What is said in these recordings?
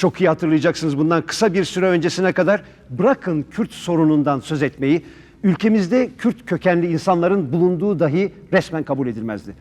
Çok iyi hatırlayacaksınız bundan kısa bir süre öncesine kadar bırakın Kürt sorunundan söz etmeyi, ülkemizde Kürt kökenli insanların bulunduğu dahi resmen kabul edilmezdi.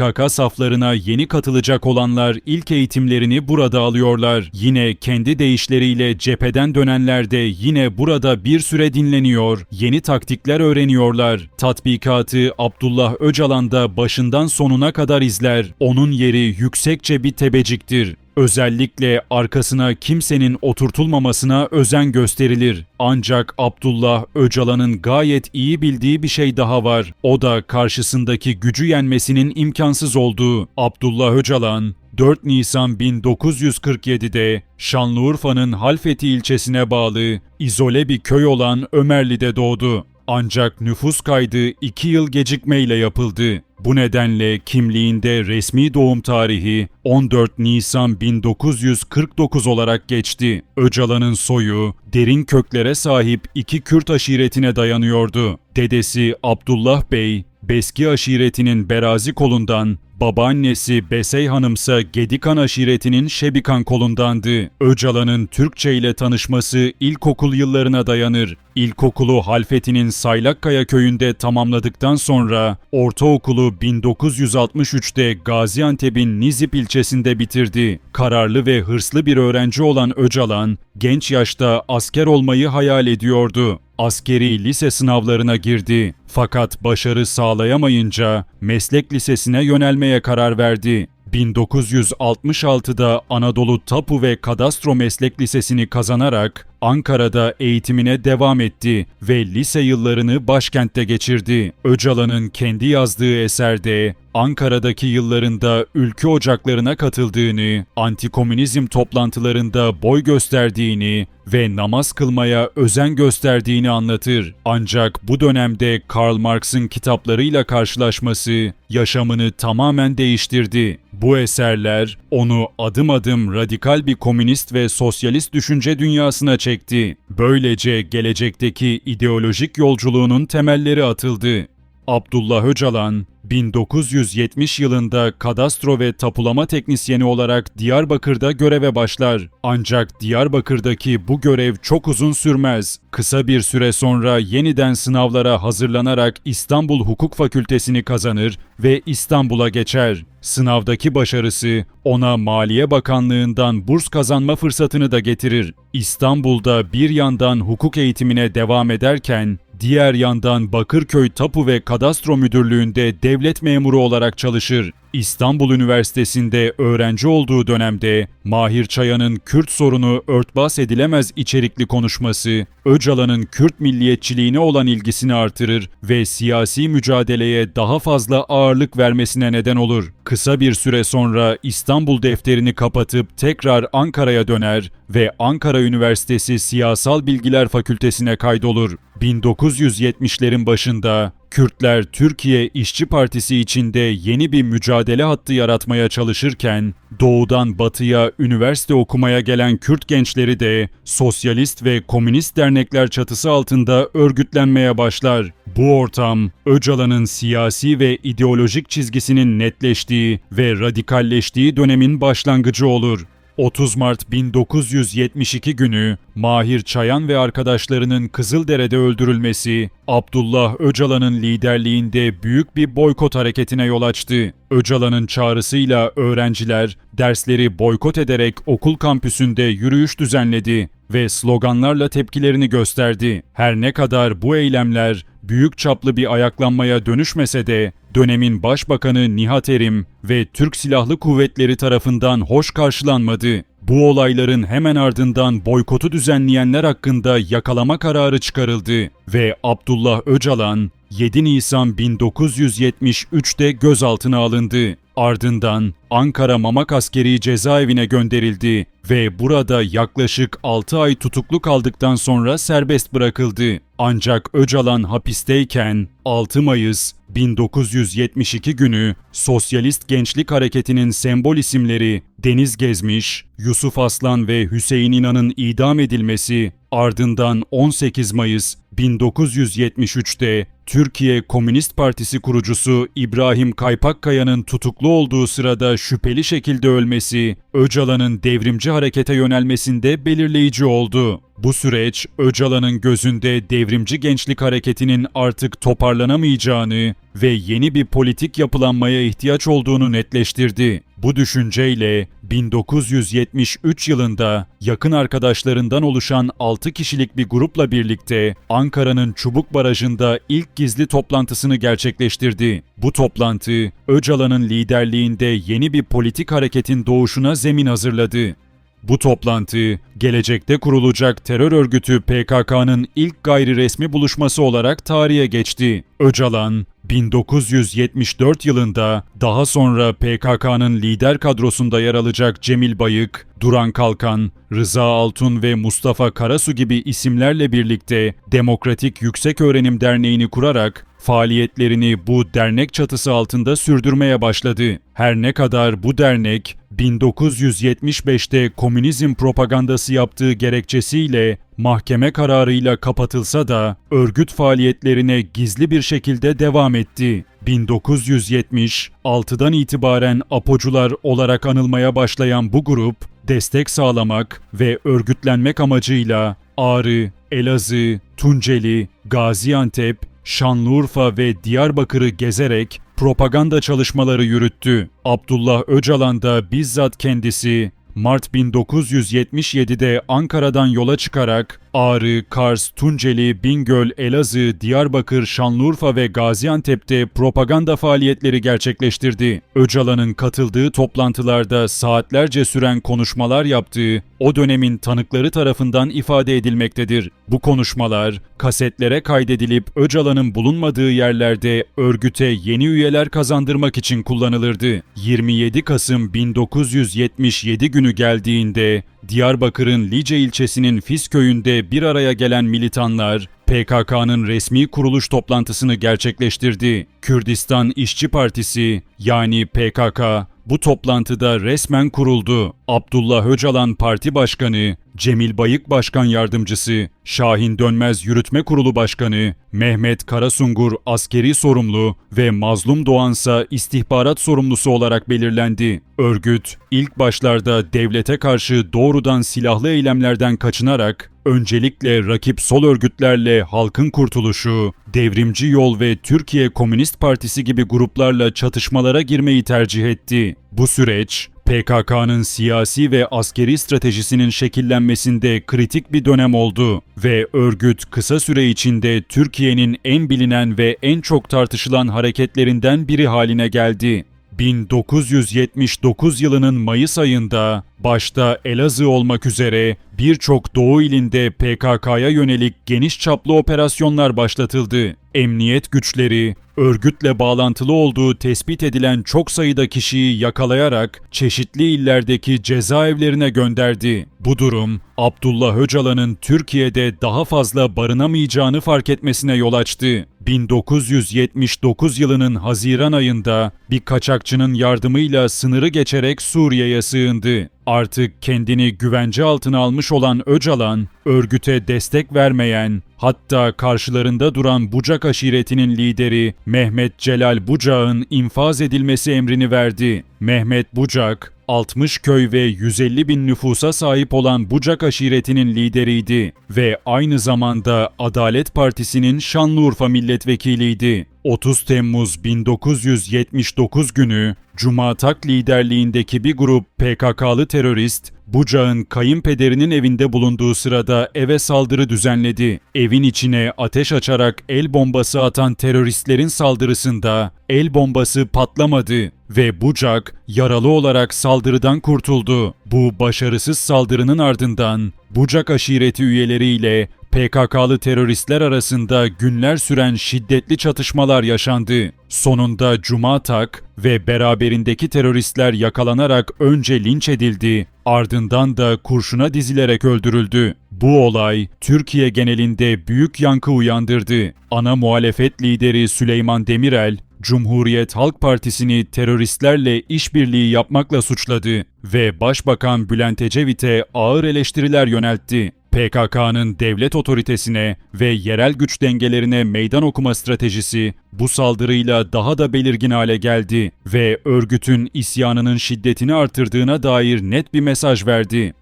PKK saflarına yeni katılacak olanlar ilk eğitimlerini burada alıyorlar. Yine kendi deyişleriyle cepheden dönenler de yine burada bir süre dinleniyor, yeni taktikler öğreniyorlar. Tatbikatı Abdullah Öcalan da başından sonuna kadar izler. Onun yeri yüksekçe bir tebeciktir. Özellikle arkasına kimsenin oturtulmamasına özen gösterilir. Ancak Abdullah Öcalan'ın gayet iyi bildiği bir şey daha var. O da karşısındaki gücü yenmesinin imkansız olduğu. Abdullah Öcalan 4 Nisan 1947'de Şanlıurfa'nın Halfeti ilçesine bağlı izole bir köy olan Ömerli'de doğdu. Ancak nüfus kaydı 2 yıl gecikmeyle yapıldı. Bu nedenle kimliğinde resmi doğum tarihi 14 Nisan 1949 olarak geçti. Öcalan'ın soyu derin köklere sahip iki Kürt aşiretine dayanıyordu. Dedesi Abdullah Bey, Beski aşiretinin Berazi kolundan, babaannesi Besey Hanımsa Gedikan aşiretinin Şebikan kolundandı. Öcalan'ın Türkçe ile tanışması ilkokul yıllarına dayanır. İlkokulu Halfeti'nin Saylakkaya köyünde tamamladıktan sonra ortaokulu 1963'te Gaziantep'in Nizip ilçesinde bitirdi. Kararlı ve hırslı bir öğrenci olan Öcalan, genç yaşta asker olmayı hayal ediyordu. Askeri lise sınavlarına girdi. Fakat başarı sağlayamayınca meslek lisesine yönelmeye karar verdi. 1966'da Anadolu Tapu ve Kadastro Meslek Lisesi'ni kazanarak Ankara'da eğitimine devam etti ve lise yıllarını başkentte geçirdi. Öcalan'ın kendi yazdığı eserde Ankara'daki yıllarında ülke ocaklarına katıldığını, antikomünizm toplantılarında boy gösterdiğini ve namaz kılmaya özen gösterdiğini anlatır. Ancak bu dönemde Karl Marx'ın kitaplarıyla karşılaşması yaşamını tamamen değiştirdi. Bu eserler onu adım adım radikal bir komünist ve sosyalist düşünce dünyasına çekti. Böylece gelecekteki ideolojik yolculuğunun temelleri atıldı. Abdullah Öcalan 1970 yılında kadastro ve tapulama teknisyeni olarak Diyarbakır'da göreve başlar. Ancak Diyarbakır'daki bu görev çok uzun sürmez. Kısa bir süre sonra yeniden sınavlara hazırlanarak İstanbul Hukuk Fakültesini kazanır ve İstanbul'a geçer. Sınavdaki başarısı ona Maliye Bakanlığı'ndan burs kazanma fırsatını da getirir. İstanbul'da bir yandan hukuk eğitimine devam ederken Diğer yandan Bakırköy Tapu ve Kadastro Müdürlüğü'nde devlet memuru olarak çalışır. İstanbul Üniversitesi'nde öğrenci olduğu dönemde Mahir Çayan'ın Kürt sorunu örtbas edilemez içerikli konuşması, Öcalan'ın Kürt milliyetçiliğine olan ilgisini artırır ve siyasi mücadeleye daha fazla ağırlık vermesine neden olur. Kısa bir süre sonra İstanbul defterini kapatıp tekrar Ankara'ya döner ve Ankara Üniversitesi Siyasal Bilgiler Fakültesine kaydolur. 1970'lerin başında Kürtler Türkiye İşçi Partisi içinde yeni bir mücadele hattı yaratmaya çalışırken doğudan batıya üniversite okumaya gelen Kürt gençleri de sosyalist ve komünist dernekler çatısı altında örgütlenmeye başlar. Bu ortam Öcalan'ın siyasi ve ideolojik çizgisinin netleştiği ve radikalleştiği dönemin başlangıcı olur. 30 Mart 1972 günü Mahir Çayan ve arkadaşlarının Kızıldere'de öldürülmesi, Abdullah Öcalan'ın liderliğinde büyük bir boykot hareketine yol açtı. Öcalan'ın çağrısıyla öğrenciler dersleri boykot ederek okul kampüsünde yürüyüş düzenledi ve sloganlarla tepkilerini gösterdi. Her ne kadar bu eylemler büyük çaplı bir ayaklanmaya dönüşmese de dönemin başbakanı Nihat Erim ve Türk Silahlı Kuvvetleri tarafından hoş karşılanmadı. Bu olayların hemen ardından boykotu düzenleyenler hakkında yakalama kararı çıkarıldı ve Abdullah Öcalan 7 Nisan 1973'te gözaltına alındı. Ardından Ankara Mamak Askeri Cezaevine gönderildi ve burada yaklaşık 6 ay tutuklu kaldıktan sonra serbest bırakıldı. Ancak Öcalan hapisteyken 6 Mayıs 1972 günü Sosyalist Gençlik Hareketi'nin sembol isimleri Deniz Gezmiş, Yusuf Aslan ve Hüseyin İnan'ın idam edilmesi Ardından 18 Mayıs 1973'te Türkiye Komünist Partisi kurucusu İbrahim Kaypakkaya'nın tutuklu olduğu sırada şüpheli şekilde ölmesi, Öcalan'ın devrimci harekete yönelmesinde belirleyici oldu. Bu süreç Öcalan'ın gözünde devrimci gençlik hareketinin artık toparlanamayacağını ve yeni bir politik yapılanmaya ihtiyaç olduğunu netleştirdi. Bu düşünceyle 1973 yılında yakın arkadaşlarından oluşan 6 kişilik bir grupla birlikte Ankara'nın Çubuk Barajı'nda ilk gizli toplantısını gerçekleştirdi. Bu toplantı Öcalan'ın liderliğinde yeni bir politik hareketin doğuşuna zemin hazırladı. Bu toplantı, gelecekte kurulacak terör örgütü PKK'nın ilk gayri resmi buluşması olarak tarihe geçti. Öcalan, 1974 yılında daha sonra PKK'nın lider kadrosunda yer alacak Cemil Bayık, Duran Kalkan, Rıza Altun ve Mustafa Karasu gibi isimlerle birlikte Demokratik Yüksek Öğrenim Derneği'ni kurarak faaliyetlerini bu dernek çatısı altında sürdürmeye başladı. Her ne kadar bu dernek 1975'te komünizm propagandası yaptığı gerekçesiyle mahkeme kararıyla kapatılsa da örgüt faaliyetlerine gizli bir şekilde devam etti. 1976'dan itibaren apocular olarak anılmaya başlayan bu grup destek sağlamak ve örgütlenmek amacıyla Ağrı, Elazığ, Tunceli, Gaziantep, Şanlıurfa ve Diyarbakır'ı gezerek propaganda çalışmaları yürüttü. Abdullah Öcalan da bizzat kendisi Mart 1977'de Ankara'dan yola çıkarak Ağrı, Kars, Tunceli, Bingöl, Elazığ, Diyarbakır, Şanlıurfa ve Gaziantep'te propaganda faaliyetleri gerçekleştirdi. Öcalan'ın katıldığı toplantılarda saatlerce süren konuşmalar yaptığı o dönemin tanıkları tarafından ifade edilmektedir. Bu konuşmalar kasetlere kaydedilip Öcalan'ın bulunmadığı yerlerde örgüte yeni üyeler kazandırmak için kullanılırdı. 27 Kasım 1977 günü geldiğinde Diyarbakır'ın Lice ilçesinin Fis köyünde bir araya gelen militanlar PKK'nın resmi kuruluş toplantısını gerçekleştirdi. Kürdistan İşçi Partisi yani PKK bu toplantıda resmen kuruldu. Abdullah Öcalan Parti Başkanı, Cemil Bayık Başkan Yardımcısı, Şahin Dönmez Yürütme Kurulu Başkanı, Mehmet Karasungur askeri sorumlu ve Mazlum Doğansa istihbarat sorumlusu olarak belirlendi. Örgüt, ilk başlarda devlete karşı doğrudan silahlı eylemlerden kaçınarak öncelikle rakip sol örgütlerle Halkın Kurtuluşu, Devrimci Yol ve Türkiye Komünist Partisi gibi gruplarla çatışmalara girmeyi tercih etti. Bu süreç PKK'nın siyasi ve askeri stratejisinin şekillenmesinde kritik bir dönem oldu ve örgüt kısa süre içinde Türkiye'nin en bilinen ve en çok tartışılan hareketlerinden biri haline geldi. 1979 yılının Mayıs ayında başta Elazığ olmak üzere birçok Doğu ilinde PKK'ya yönelik geniş çaplı operasyonlar başlatıldı. Emniyet güçleri örgütle bağlantılı olduğu tespit edilen çok sayıda kişiyi yakalayarak çeşitli illerdeki cezaevlerine gönderdi. Bu durum Abdullah Öcalan'ın Türkiye'de daha fazla barınamayacağını fark etmesine yol açtı. 1979 yılının Haziran ayında bir kaçakçının yardımıyla sınırı geçerek Suriye'ye sığındı. Artık kendini güvence altına almış olan Öcalan, örgüte destek vermeyen, hatta karşılarında duran Bucak aşiretinin lideri Mehmet Celal Bucak'ın infaz edilmesi emrini verdi. Mehmet Bucak, 60 köy ve 150 bin nüfusa sahip olan Bucak aşiretinin lideriydi ve aynı zamanda Adalet Partisi'nin Şanlıurfa milletvekiliydi. 30 Temmuz 1979 günü Cuma Tak liderliğindeki bir grup PKK'lı terörist Bucak'ın kayınpederinin evinde bulunduğu sırada eve saldırı düzenledi. Evin içine ateş açarak el bombası atan teröristlerin saldırısında el bombası patlamadı ve Bucak yaralı olarak saldırıdan kurtuldu. Bu başarısız saldırının ardından Bucak aşireti üyeleriyle PKK'lı teröristler arasında günler süren şiddetli çatışmalar yaşandı. Sonunda Cuma Tak ve beraberindeki teröristler yakalanarak önce linç edildi, ardından da kurşuna dizilerek öldürüldü. Bu olay Türkiye genelinde büyük yankı uyandırdı. Ana muhalefet lideri Süleyman Demirel, Cumhuriyet Halk Partisi'ni teröristlerle işbirliği yapmakla suçladı ve Başbakan Bülent Ecevit'e ağır eleştiriler yöneltti. PKK'nın devlet otoritesine ve yerel güç dengelerine meydan okuma stratejisi bu saldırıyla daha da belirgin hale geldi ve örgütün isyanının şiddetini artırdığına dair net bir mesaj verdi.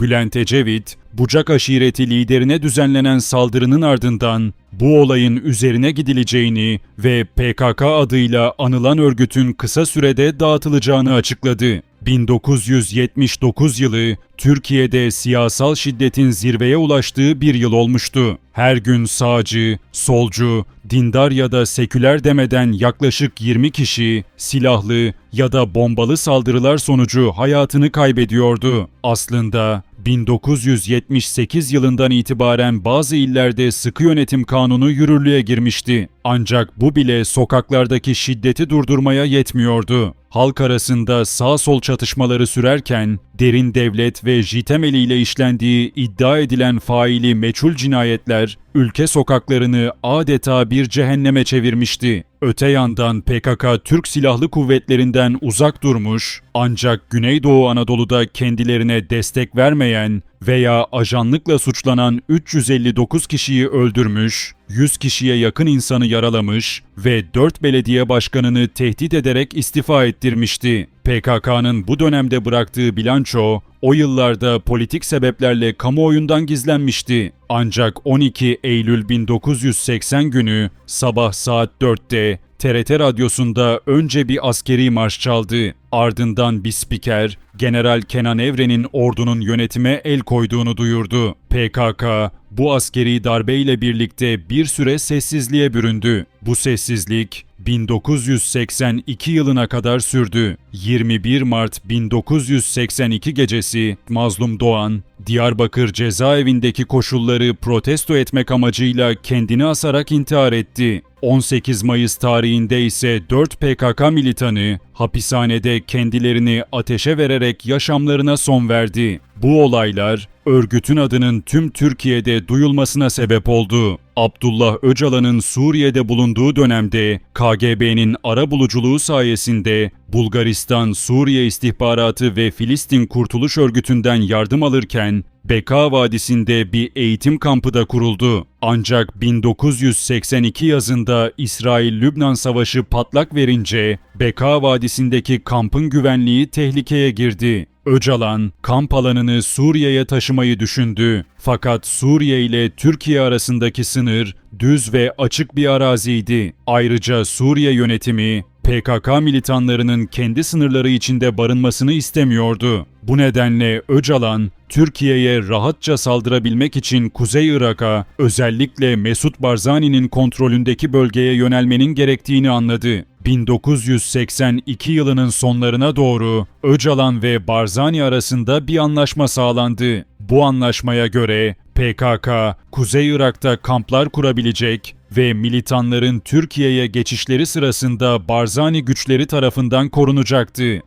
Bülent Ecevit, Bucak aşireti liderine düzenlenen saldırının ardından bu olayın üzerine gidileceğini ve PKK adıyla anılan örgütün kısa sürede dağıtılacağını açıkladı. 1979 yılı Türkiye'de siyasal şiddetin zirveye ulaştığı bir yıl olmuştu. Her gün sağcı, solcu, dindar ya da seküler demeden yaklaşık 20 kişi silahlı ya da bombalı saldırılar sonucu hayatını kaybediyordu. Aslında 1978 yılından itibaren bazı illerde sıkı yönetim kanunu yürürlüğe girmişti. Ancak bu bile sokaklardaki şiddeti durdurmaya yetmiyordu. Halk arasında sağ sol çatışmaları sürerken derin devlet ve JITEM eliyle işlendiği iddia edilen faili meçhul cinayetler ülke sokaklarını adeta bir cehenneme çevirmişti. Öte yandan PKK Türk Silahlı Kuvvetlerinden uzak durmuş ancak Güneydoğu Anadolu'da kendilerine destek vermeyen veya ajanlıkla suçlanan 359 kişiyi öldürmüş, 100 kişiye yakın insanı yaralamış ve 4 belediye başkanını tehdit ederek istifa ettirmişti. PKK'nın bu dönemde bıraktığı bilanço o yıllarda politik sebeplerle kamuoyundan gizlenmişti. Ancak 12 Eylül 1980 günü sabah saat 4'te TRT radyosunda önce bir askeri marş çaldı. Ardından bir spiker, General Kenan Evren'in ordunun yönetime el koyduğunu duyurdu. PKK bu askeri darbeyle birlikte bir süre sessizliğe büründü. Bu sessizlik 1982 yılına kadar sürdü. 21 Mart 1982 gecesi Mazlum Doğan, Diyarbakır cezaevindeki koşulları protesto etmek amacıyla kendini asarak intihar etti. 18 Mayıs tarihinde ise 4 PKK militanı hapishanede kendilerini ateşe vererek yaşamlarına son verdi. Bu olaylar örgütün adının tüm Türkiye'de duyulmasına sebep oldu. Abdullah Öcalan'ın Suriye'de bulunduğu dönemde KGB'nin ara buluculuğu sayesinde Bulgaristan, Suriye İstihbaratı ve Filistin Kurtuluş Örgütü'nden yardım alırken Beka Vadisi'nde bir eğitim kampı da kuruldu. Ancak 1982 yazında İsrail-Lübnan Savaşı patlak verince Beka Vadisi'ndeki kampın güvenliği tehlikeye girdi. Öcalan, kamp alanını Suriye'ye taşımayı düşündü. Fakat Suriye ile Türkiye arasındaki sınır düz ve açık bir araziydi. Ayrıca Suriye yönetimi PKK militanlarının kendi sınırları içinde barınmasını istemiyordu. Bu nedenle Öcalan, Türkiye'ye rahatça saldırabilmek için Kuzey Irak'a, özellikle Mesut Barzani'nin kontrolündeki bölgeye yönelmenin gerektiğini anladı. 1982 yılının sonlarına doğru Öcalan ve Barzani arasında bir anlaşma sağlandı. Bu anlaşmaya göre PKK, Kuzey Irak'ta kamplar kurabilecek ve militanların Türkiye'ye geçişleri sırasında Barzani güçleri tarafından korunacaktı.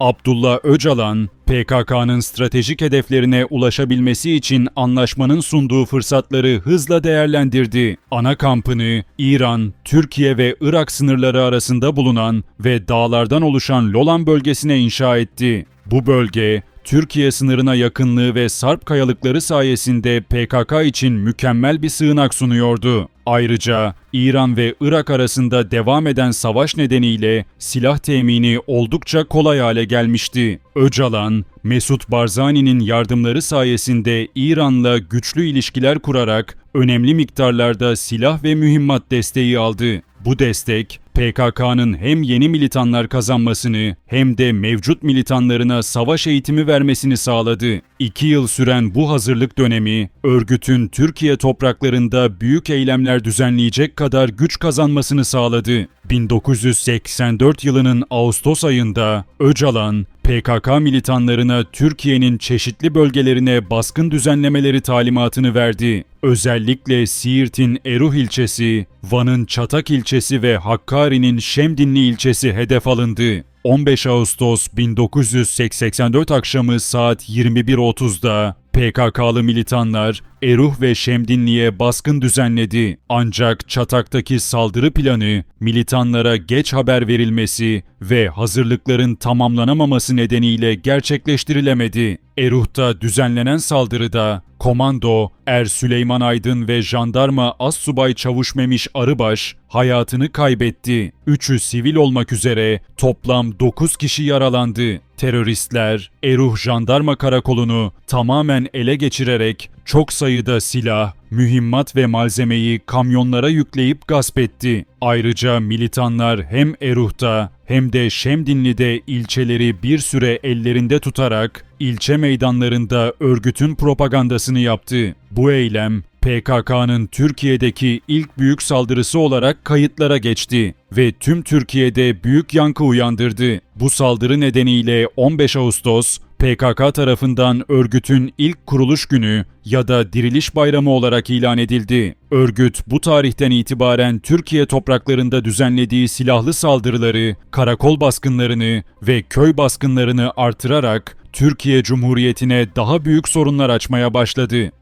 Abdullah Öcalan, PKK'nın stratejik hedeflerine ulaşabilmesi için anlaşmanın sunduğu fırsatları hızla değerlendirdi. Ana kampını İran, Türkiye ve Irak sınırları arasında bulunan ve dağlardan oluşan Lolan bölgesine inşa etti. Bu bölge, Türkiye sınırına yakınlığı ve Sarp kayalıkları sayesinde PKK için mükemmel bir sığınak sunuyordu. Ayrıca İran ve Irak arasında devam eden savaş nedeniyle silah temini oldukça kolay hale gelmişti. Öcalan, Mesut Barzani'nin yardımları sayesinde İran'la güçlü ilişkiler kurarak önemli miktarlarda silah ve mühimmat desteği aldı. Bu destek PKK'nın hem yeni militanlar kazanmasını hem de mevcut militanlarına savaş eğitimi vermesini sağladı. İki yıl süren bu hazırlık dönemi, örgütün Türkiye topraklarında büyük eylemler düzenleyecek kadar güç kazanmasını sağladı. 1984 yılının Ağustos ayında Öcalan, PKK militanlarına Türkiye'nin çeşitli bölgelerine baskın düzenlemeleri talimatını verdi. Özellikle Siirt'in Eruh ilçesi, Van'ın Çatak ilçesi ve Hakkari'nin Şemdinli ilçesi hedef alındı. 15 Ağustos 1984 akşamı saat 21.30'da PKK'lı militanlar Eruh ve Şemdinli'ye baskın düzenledi. Ancak Çatak'taki saldırı planı militanlara geç haber verilmesi ve hazırlıkların tamamlanamaması nedeniyle gerçekleştirilemedi. Eruh'ta düzenlenen saldırıda komando Er Süleyman Aydın ve jandarma Assubay Çavuş Memiş Arıbaş hayatını kaybetti. Üçü sivil olmak üzere toplam 9 kişi yaralandı. Teröristler Eruh Jandarma Karakolu'nu tamamen ele geçirerek çok sayıda silah, mühimmat ve malzemeyi kamyonlara yükleyip gasp etti. Ayrıca militanlar hem Eruh'ta hem de Şemdinli'de ilçeleri bir süre ellerinde tutarak ilçe meydanlarında örgütün propagandasını yaptı. Bu eylem PKK'nın Türkiye'deki ilk büyük saldırısı olarak kayıtlara geçti ve tüm Türkiye'de büyük yankı uyandırdı. Bu saldırı nedeniyle 15 Ağustos PKK tarafından örgütün ilk kuruluş günü ya da diriliş bayramı olarak ilan edildi. Örgüt bu tarihten itibaren Türkiye topraklarında düzenlediği silahlı saldırıları, karakol baskınlarını ve köy baskınlarını artırarak Türkiye Cumhuriyeti'ne daha büyük sorunlar açmaya başladı.